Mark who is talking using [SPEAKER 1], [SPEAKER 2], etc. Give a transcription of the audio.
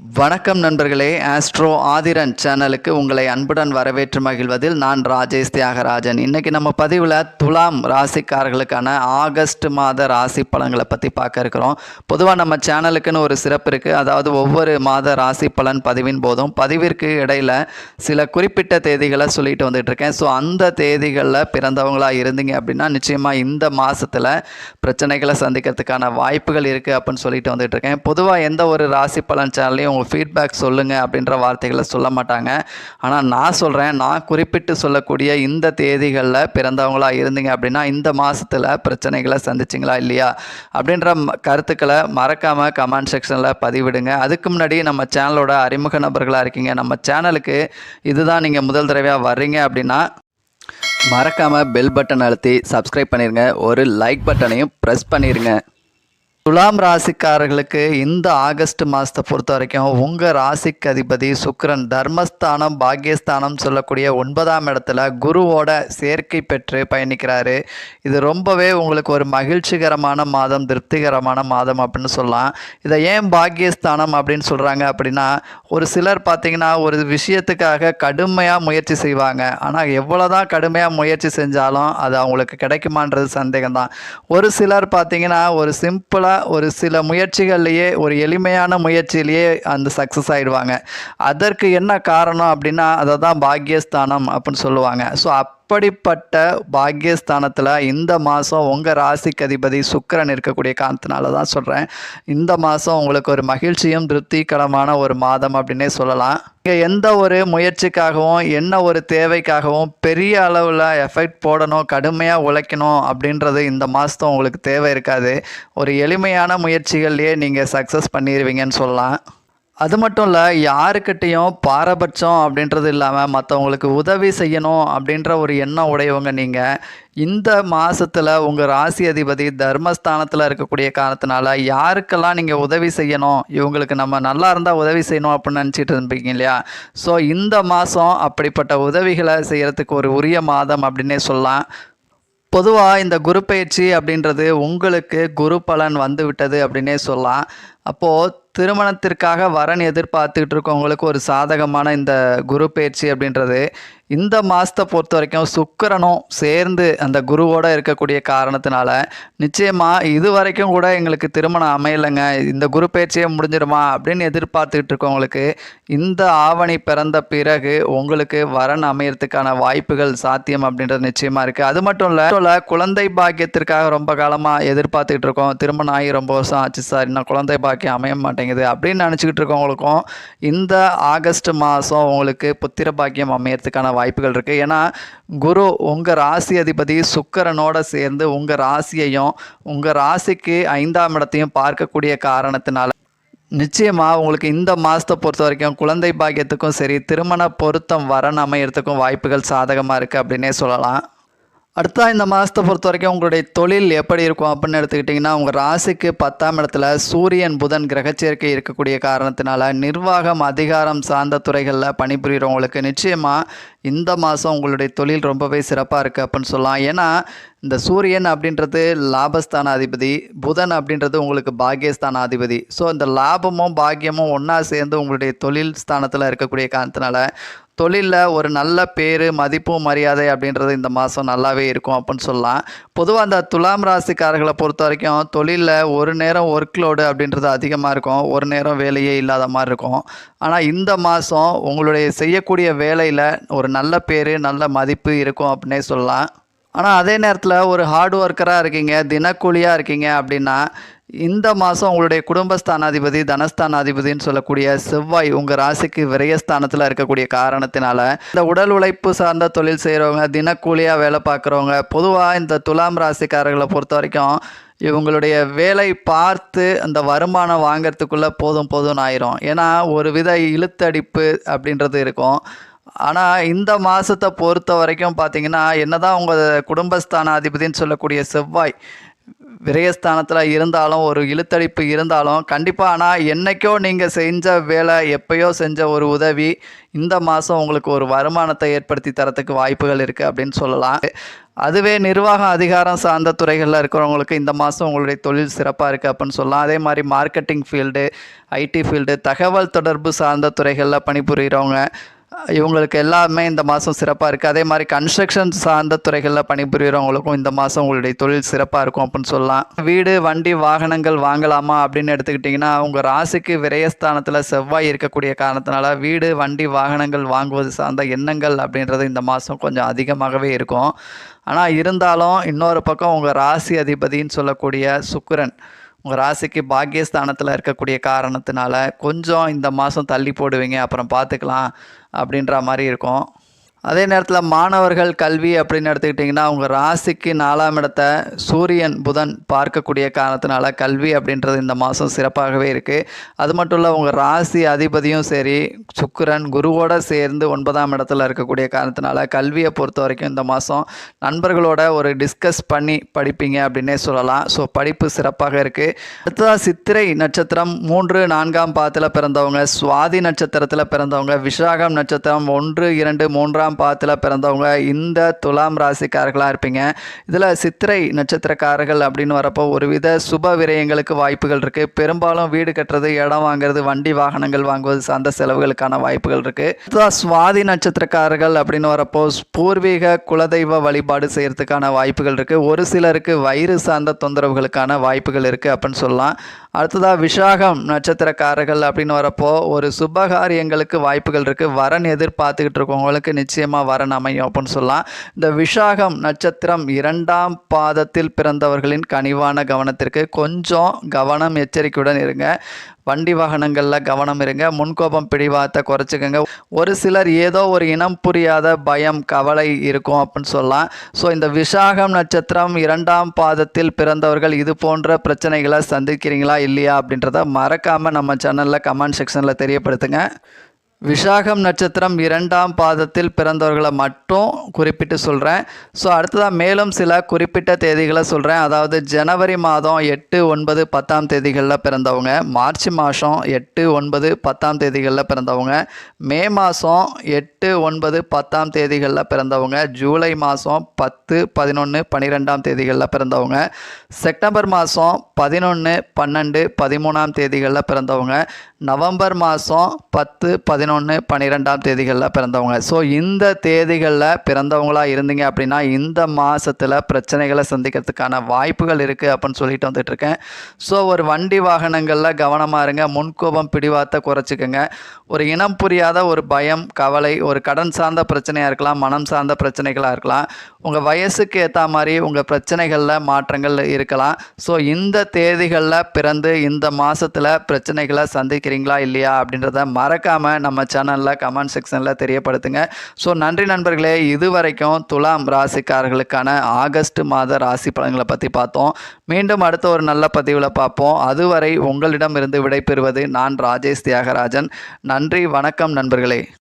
[SPEAKER 1] வணக்கம் நண்பர்களே ஆஸ்ட்ரோ ஆதிரன் சேனலுக்கு உங்களை அன்புடன் வரவேற்று மகிழ்வதில் நான் ராஜேஷ் தியாகராஜன். இன்றைக்கி நம்ம பதிவில் துலாம் ராசிக்காரர்களுக்கான ஆகஸ்ட் மாத ராசி பலன்களை பற்றி பார்க்க இருக்கிறோம். பொதுவாக நம்ம சேனலுக்குன்னு ஒரு சிறப்பு இருக்குது அதாவது ஒவ்வொரு மாத ராசி பலன் பதிவின் போதும் பதிவிற்கு இடையில் சில குறிப்பிட்ட தேதிகளை சொல்லிட்டு வந்துட்டு இருக்கேன். ஸோ அந்த தேதிகளில் பிறந்தவங்களாக இருந்தீங்க அப்படின்னா நிச்சயமாக இந்த மாதத்தில் பிரச்சனைகளை சந்திக்கிறதுக்கான வாய்ப்புகள் இருக்குது அப்படின்னு சொல்லிட்டு வந்துட்டு இருக்கேன். பொதுவாக எந்த ஒரு ராசி பலன் சேனல்லையும் உங்கள் ஃபீட்பேக் சொல்லுங்கள் அப்படின்ற வார்த்தைகளை சொல்ல மாட்டாங்க. ஆனால் நான் சொல்கிறேன் நான் குறிப்பிட்டு சொல்லக்கூடிய இந்த தேதிகளில் பிறந்தவங்களாக இருந்தீங்க அப்படின்னா இந்த மாதத்தில் பிரச்சனைகளை சந்திச்சிங்களா இல்லையா? அப்படின்ற கருத்துக்களை மறக்காமல் கமெண்ட் செக்ஷனில் பதிவிடுங்க. அதுக்கு முன்னாடி நம்ம சேனலோட அறிமுக நபர்களாக இருக்கீங்க நம்ம சேனலுக்கு இதுதான் நீங்கள் முதல் தடவையாக வர்றீங்க அப்படின்னா மறக்காமல் பெல் பட்டன் அழுத்தி சப்ஸ்கிரைப் பண்ணிடுங்க ஒரு லைக் பட்டனையும் ப்ரெஸ் பண்ணிடுங்க துலாம் ராசிக்காரர்களுக்கு இந்த ஆகஸ்ட் மாதத்தை பொறுத்த வரைக்கும் உங்கள் ராசிக்கு அதிபதி சுக்ரன் தர்மஸ்தானம் பாக்கியஸ்தானம் சொல்லக்கூடிய ஒன்பதாம் இடத்துல குருவோட சேர்க்கை பெற்று பயணிக்கிறாரு. இது ரொம்பவே உங்களுக்கு ஒரு மகிழ்ச்சிகரமான மாதம் திருப்திகரமான மாதம் அப்படின்னு சொல்லலாம். இதை ஏன் பாக்கியஸ்தானம் அப்படின்னு சொல்கிறாங்க அப்படின்னா ஒரு சிலர் பார்த்திங்கன்னா ஒரு விஷயத்துக்காக கடுமையாக முயற்சி செய்வாங்க. ஆனால் எவ்வளோதான் கடுமையாக முயற்சி செஞ்சாலும் அது அவங்களுக்கு கிடைக்குமான்றது சந்தேகம்தான். ஒரு சிலர் பார்த்திங்கன்னா ஒரு சிம்பிளாக ஒரு சில முயற்சிகள்லையே ஒரு எளிமையான முயற்சியிலேயே அந்த சக்ஸஸ் ஆகிடுவாங்க அதற்கு என்ன காரணம் அப்படின்னா அதை தான் பாக்கியஸ்தானம் அப்படின்னு சொல்லுவாங்க. ஸோ அப்படிப்பட்ட பாக்கியஸ்தானத்தில் இந்த மாதம் உங்கள் ராசிக்கு அதிபதி சுக்கரன் இருக்கக்கூடிய காரணத்தினால தான் சொல்கிறேன் இந்த மாதம் உங்களுக்கு ஒரு மகிழ்ச்சியும் திருப்திகரமான ஒரு மாதம் அப்படின்னே சொல்லலாம். இங்கே எந்த ஒரு முயற்சிக்காகவும் என்ன ஒரு தேவைக்காகவும் பெரிய அளவில் எஃபெக்ட் போடணும் கடுமையாக உழைக்கணும் அப்படின்றது இந்த மாதம் உங்களுக்கு தேவை இருக்காது. ஒரு எளிமையான முயற்சிகள்லேயே நீங்கள் சக்ஸஸ் பண்ணிடுவீங்கன்னு சொல்லலாம். அது மட்டும் இல்லை யாருக்கிட்டேயும் பாரபட்சம் அப்படின்றது இல்லாமல் மற்றவங்களுக்கு உதவி செய்யணும் அப்படின்ற ஒரு எண்ணம் உடையவங்க நீங்கள் இந்த மாதத்தில் உங்கள் ராசி அதிபதி தர்மஸ்தானத்தில் இருக்கக்கூடிய காரணத்தினால யாருக்கெல்லாம் நீங்கள் உதவி செய்யணும்? இவங்களுக்கு நம்ம நல்லா இருந்தால் உதவி செய்யணும் அப்படின்னு நினச்சிட்டு இருப்பீங்க இல்லையா? ஸோ இந்த மாதம் அப்படிப்பட்ட உதவிகளை செய்கிறதுக்கு ஒரு உரிய மாதம் அப்படின்னே சொல்லலாம். பொதுவாக இந்த குரு பயிற்சி அப்படின்றது உங்களுக்கு குரு பலன் வந்து விட்டது அப்படின்னே சொல்லலாம். அப்போது திருமணத்திற்காக வரன் எதிர்பார்த்துக்கிட்டு இருக்கவங்களுக்கு ஒரு சாதகமான இந்த குரு பயிற்சி அப்படின்றது. இந்த மாதத்தை பொறுத்த வரைக்கும் சுக்கரனும் சேர்ந்து அந்த குருவோட இருக்கக்கூடிய காரணத்தினால நிச்சயமாக இது வரைக்கும் கூட எங்களுக்கு திருமணம் அமையலைங்க. இந்த குரு பயிற்சியே முடிஞ்சிருமா அப்படின்னு எதிர்பார்த்துக்கிட்டு இருக்கவங்களுக்கு இந்த ஆவணி பிறந்த பிறகு உங்களுக்கு வரன் அமையறதுக்கான வாய்ப்புகள் சாத்தியம் அப்படின்றது நிச்சயமாக இருக்குது அது மட்டும் இல்லை குழந்தை பாக்கியத்திற்காக ரொம்ப காலமாக எதிர்பார்த்துக்கிட்டு இருக்கோம். திருமணம் ஆகி ரொம்ப வருஷம் ஆச்சு சார். இன்னும் குழந்தை பாக்கியம் அமைய மாட்டேங்குது அப்படின்னு நினச்சிக்கிட்டு இருக்கவங்களுக்கும் இந்த ஆகஸ்ட் மாதம் உங்களுக்கு புத்திர பாக்கியம் அமையறதுக்கான வாய்ப்புகள் இருக்குது ஏன்னா குரு உங்கள் ராசி அதிபதி சுக்கரனோடு சேர்ந்து உங்கள் ராசியையும் உங்கள் ராசிக்கு ஐந்தாம் இடத்தையும் பார்க்கக்கூடிய காரணத்தினால நிச்சயமாக உங்களுக்கு இந்த மாதத்தை பொறுத்த வரைக்கும் குழந்தை பாக்கியத்துக்கும் சரி திருமண பொருத்தம் வரன் அமையறதுக்கும் வாய்ப்புகள் சாதகமாக இருக்குது அப்படின்னே சொல்லலாம். அடுத்தா இந்த மாதத்தை பொறுத்த வரைக்கும் உங்களுடைய தொழில் எப்படி இருக்கும் அப்படின்னு எடுத்துக்கிட்டிங்கன்னா உங்கள் ராசிக்கு பத்தாம் இடத்துல சூரியன் புதன் கிரகச்சேர்க்கை இருக்கக்கூடிய காரணத்தினால நிர்வாகம் அதிகாரம் சார்ந்த துறைகளில் பணிபுரிகிறவங்களுக்கு நிச்சயமாக இந்த மாதம் உங்களுடைய தொழில் ரொம்பவே சிறப்பாக இருக்குது அப்படின்னு சொல்லலாம். ஏன்னா இந்த சூரியன் அப்படின்றது லாபஸ்தான அதிபதி புதன் அப்படின்றது உங்களுக்கு பாக்கியஸ்தான அதிபதி ஸோ இந்த லாபமும் பாக்கியமும் ஒன்றா சேர்ந்து உங்களுடைய தொழில் ஸ்தானத்தில் இருக்கக்கூடிய காரணத்தினால தொழிலில் ஒரு நல்ல பேர் மதிப்பு மரியாதை அப்படின்றது இந்த மாதம் நல்லாவே இருக்கும் அப்படின்னு சொல்லலாம். பொதுவாக அந்த துலாம் ராசிக்காரர்களை பொறுத்த வரைக்கும் தொழிலில் ஒரு நேரம் ஒர்க் லோடு அப்படின்றது அதிகமாக இருக்கும். ஒரு நேரம் வேலையே இல்லாத மாதிரி இருக்கும். ஆனால் இந்த மாதம் உங்களுடைய செய்யக்கூடிய வேலையில் ஒரு நல்ல பேர் நல்ல மதிப்பு இருக்கும் அப்படின்னே சொல்லலாம். ஆனால் அதே நேரத்தில் ஒரு ஹார்ட் ஒர்க்கராக இருக்கீங்க தினக்கூலியாக இருக்கீங்க அப்படின்னா இந்த மாதம் உங்களுடைய குடும்பஸ்தானாதிபதி தனஸ்தானாதிபதினு சொல்லக்கூடிய செவ்வாய் உங்கள் ராசிக்கு விரயஸ்தானத்தில் இருக்கக்கூடிய காரணத்தினால இந்த உடல் உழைப்பு சார்ந்த தொழில் செய்கிறவங்க தினக்கூலியாக வேலை பார்க்குறவங்க பொதுவாக இந்த துலாம் ராசிக்காரர்களை பொறுத்த வரைக்கும் இவங்களுடைய வேலை பார்த்து அந்த வருமானம் வாங்குறதுக்குள்ளே போதும் போதும்னு ஆயிரும். ஏன்னா ஒரு வித இழுத்தடிப்பு அப்படின்றது இருக்கும். ஆனால் இந்த மாதத்தை பொறுத்த வரைக்கும் பார்த்தீங்கன்னா என்னதான் உங்கள் குடும்பஸ்தான அதிபதின்னு சொல்லக்கூடிய செவ்வாய் விரயஸ்தானத்தில் இருந்தாலும் ஒரு இழுத்தடிப்பு இருந்தாலும் கண்டிப்பாக ஆனால் என்னைக்கோ நீங்கள் செஞ்ச வேலை எப்பயோ செஞ்ச ஒரு உதவி இந்த மாதம் உங்களுக்கு ஒரு வருமானத்தை ஏற்படுத்தி தரத்துக்கு வாய்ப்புகள் இருக்குது அப்படின்னு சொல்லலாம். அதுவே நிர்வாகம் அதிகாரம் சார்ந்த துறைகளில் இருக்கிறவங்களுக்கு இந்த மாதம் உங்களுடைய தொழில் சிறப்பாக இருக்குது அப்படின்னு சொல்லலாம். அதே மாதிரி மார்க்கெட்டிங் ஃபீல்டு ஐடி ஃபீல்டு தகவல் தொடர்பு சார்ந்த துறைகளில் பணிபுரிகிறவங்க இவங்களுக்கு எல்லாமே இந்த மாதம் சிறப்பாக இருக்குது அதே மாதிரி கன்ஸ்ட்ரக்ஷன் சார்ந்த துறைகளில் பணிபுரிகிறவங்களுக்கும் இந்த மாதம் உங்களுடைய தொழில் சிறப்பாக இருக்கும் அப்படின்னு சொல்லலாம். வீடு வண்டி வாகனங்கள் வாங்கலாமா அப்படின்னு எடுத்துக்கிட்டிங்கன்னா உங்கள் ராசிக்கு விரயஸ்தானத்தில் செவ்வாய் இருக்கக்கூடிய காரணத்தினால வீடு வண்டி வாகனங்கள் வாங்குவது சார்ந்த எண்ணங்கள் அப்படின்றது இந்த மாதம் கொஞ்சம் அதிகமாகவே இருக்கும். ஆனால் இருந்தாலும் இன்னொரு பக்கம் உங்கள் ராசி அதிபதின்னு சொல்லக்கூடிய சுக்கரன் உங்கள் ராசிக்கு பாக்கியஸ்தானத்தில் இருக்கக்கூடிய காரணத்தினால கொஞ்சம் இந்த மாதம் தள்ளி போடுவீங்க அப்புறம் பார்த்துக்கலாம் அப்படின்ற மாதிரி இருக்கும். அதே நேரத்தில் மாணவர்கள் கல்வி அப்படின்னு எடுத்துக்கிட்டிங்கன்னா உங்கள் ராசிக்கு நாலாம் இடத்த சூரியன் புதன் பார்க்கக்கூடிய காரணத்தினால கல்வி அப்படின்றது இந்த மாதம் சிறப்பாகவே இருக்குது அது மட்டும் இல்லை உங்கள் ராசி அதிபதியும் சரி சுக்கிரன் குருவோட சேர்ந்து ஒன்பதாம் இடத்துல இருக்கக்கூடிய காரணத்தினால கல்வியை பொறுத்த வரைக்கும் இந்த மாதம் நண்பர்களோட ஒரு டிஸ்கஸ் பண்ணி படிப்பீங்க அப்படின்னே சொல்லலாம். ஸோ படிப்பு சிறப்பாக இருக்குது அடுத்ததாக சித்திரை நட்சத்திரம் மூன்று நான்காம் பாதத்தில் பிறந்தவங்க சுவாதி நட்சத்திரத்தில் பிறந்தவங்க விசாகம் நட்சத்திரம் ஒன்று இரண்டு மூன்றாம் பாதத்தில் பிறந்தவங்க இந்த துலாம் ராசிக்காரர்களாக இருப்பீங்க. இதில் சித்திரை நட்சத்திரக்காரர்கள் அப்படின்னு வரப்போ ஒருவித சுப விரயங்களுக்கு வாய்ப்புகள் இருக்குது பெரும்பாலும் வீடு கட்டுறது இடம் வாங்குறது வண்டி வாகனங்கள் வாங்குவது சார்ந்த செலவுகளுக்கான வாய்ப்புகள் இருக்குது அதுதான் சுவாதி நட்சத்திரக்காரர்கள் அப்படின்னு வரப்போ பூர்வீக குலதெய்வ வழிபாடு செய்கிறதுக்கான வாய்ப்புகள் இருக்குது ஒரு சிலருக்கு வயிறு சார்ந்த தொந்தரவுகளுக்கான வாய்ப்புகள் இருக்குது அப்படின்னு சொல்லலாம். அடுத்ததாக விஷாகம் நட்சத்திரக்காரர்கள் அப்படின்னு வரப்போ ஒரு சுபகாரியங்களுக்கு வாய்ப்புகள் இருக்குது வரன் எதிர்பார்த்துக்கிட்டு இருக்கவங்களுக்கு நிச்சயமாக வரன் அமையும் அப்படின்னு சொல்லலாம். இந்த விஷாகம் நட்சத்திரம் இரண்டாம் பாதத்தில் பிறந்தவர்களின் கனிவான கவனத்திற்கு கொஞ்சம் கவனம் எச்சரிக்கையுடன் இருங்க. வண்டி வாகனங்களில் கவனம் இருங்க முன்கோபம் பிடிவாதத்தை குறைச்சிக்கோங்க. ஒரு சிலர் ஏதோ ஒரு இனம் புரியாத பயம் கவலை இருக்கும் அப்படின்னு சொல்லலாம். ஸோ இந்த விசாகம் நட்சத்திரம் இரண்டாம் பாதத்தில் பிறந்தவர்கள் இது போன்ற பிரச்சனைகளை சந்திக்கிறீங்களா இல்லையா அப்படின்றத மறக்காமல் நம்ம சேனலில் கமெண்ட் செக்ஷனில் தெரியப்படுத்துங்க. விசாகம் நட்சத்திரம் இரண்டாம் பாதத்தில் பிறந்தவர்களை மட்டும் குறிப்பிட்டு சொல்கிறேன் ஸோ அடுத்ததாக மேலும் சில குறிப்பிட்ட தேதிகளை சொல்கிறேன் அதாவது ஜனவரி மாதம் எட்டு ஒன்பது பத்தாம் தேதிகளில் பிறந்தவங்க. மார்ச் மாதம் எட்டு ஒன்பது பத்தாம் தேதிகளில் பிறந்தவங்க. மே மாதம் எட்டு ஒன்பது பத்தாம் தேதிகளில் பிறந்தவங்க. ஜூலை மாதம் பத்து பதினொன்று பன்னிரெண்டாம் தேதிகளில் பிறந்தவங்க. செப்டம்பர் மாதம் பதினொன்று பன்னெண்டு பதிமூணாம் தேதிகளில் பிறந்தவங்க. நவம்பர் மாதம் பத்து பதினொன்று பன்னிரெண்டாம் தேதிகளில் பிறந்தவங்க. ஸோ இந்த தேதிகளில் பிறந்தவங்களாக இருந்தீங்க அப்படின்னா இந்த மாதத்தில் பிரச்சனைகளை சந்திக்கிறதுக்கான வாய்ப்புகள் இருக்குது அப்படின்னு சொல்லிட்டு வந்துட்டுருக்கேன். ஸோ ஒரு வண்டி வாகனங்களில் கவனமாக இருங்க. முன்கோபம் பிடிவாத்த குறைச்சிக்கோங்க. ஒரு இனம் புரியாத ஒரு பயம் கவலை ஒரு கடன் சார்ந்த பிரச்சனையாக இருக்கலாம் மனம் சார்ந்த பிரச்சனைகளாக இருக்கலாம். உங்கள் வயசுக்கு ஏற்ற மாதிரி உங்கள் பிரச்சனைகளில் மாற்றங்கள் இருக்கலாம். ஸோ இந்த தேதிகளில் பிறந்து இந்த மாதத்தில் பிரச்சனைகளை சந்திக்கிறீங்களா இல்லையா அப்படின்றத மறக்காமல் நம்ம சேனலில் கமெண்ட் செக்ஷனில் தெரியப்படுத்துங்க. ஸோ நன்றி நண்பர்களே. இது வரைக்கும் துலாம் ராசிக்காரர்களுக்கான ஆகஸ்ட் மாத ராசி பலன்களை பற்றி பார்த்தோம். மீண்டும் அடுத்த ஒரு நல்ல பதிவில் பார்ப்போம். அதுவரை உங்களிடமிருந்து விடைபெறுவது நான் ராஜேஷ் தியாகராஜன். நன்றி வணக்கம் நண்பர்களே.